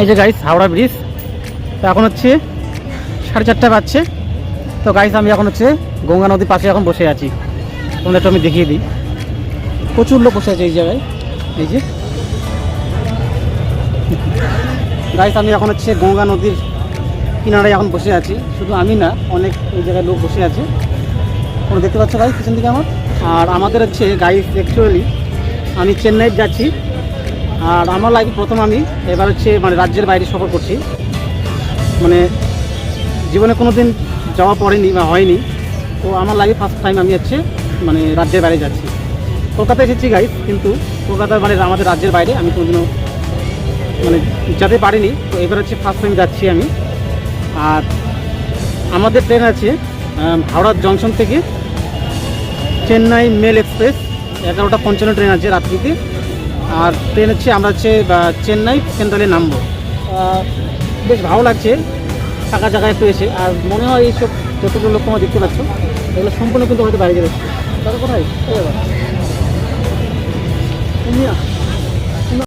এই যে guys Howrah bridge তো এখন হচ্ছে সাড়ে চারটা বাজছে। তো গাইস আমি এখন হচ্ছে গঙ্গা নদীর পাশে এখন বসে আছি। তোমাদের একটু আমি দেখিয়ে দিই। প্রচুর লোক বসে আছে এই জায়গায়। এই যে। গাইস আমি এখন হচ্ছে গঙ্গা নদীর কিনারায় এখন বসে আছি। শুধু আমি না, অনেক এই জায়গায় লোক বসে আছে। ওরা দেখতে পাচ্ছ গাইস পিছন দিকে আমার। আর আমাদের হচ্ছে গাইস অ্যাকচুয়ালি আমি চেন্নাই যাচ্ছি। আর আমার লাইফে প্রথম আমি, এবার হচ্ছে মানে রাজ্যের বাইরে সফর করছি। মানে জীবনে কোনো দিন যাওয়া পড়েনি বা হয়নি। তো আমার লাইফে ফার্স্ট টাইম আমি হচ্ছে মানে রাজ্যের বাইরে যাচ্ছি। কলকাতায় এসেছি গাইস কিন্তু কলকাতার মানে আমাদের রাজ্যের বাইরে আমি কোনোদিনও মানে যেতে পারিনি। তো এবার হচ্ছে ফার্স্ট টাইম যাচ্ছি আমি। আর আমাদের ট্রেন আছে হাওড়া জংশন থেকে চেন্নাই মেল এক্সপ্রেস এগারোটা পঞ্চান্ন ট্রেন আছে রাত্রিতে। আর ট্রেন হচ্ছে আমরা হচ্ছে চেন্নাই সেন্ট্রালে নামবো। বেশ ভালো লাগছে, ফাঁকা জায়গায় একটু এসে। আর মনে হয় এইসব যতগুলো লোক তোমরা দেখতে পাচ্ছ, এগুলো সম্পূর্ণ কিন্তু হয়তো বাইরে যাচ্ছে তারপর কোথায়?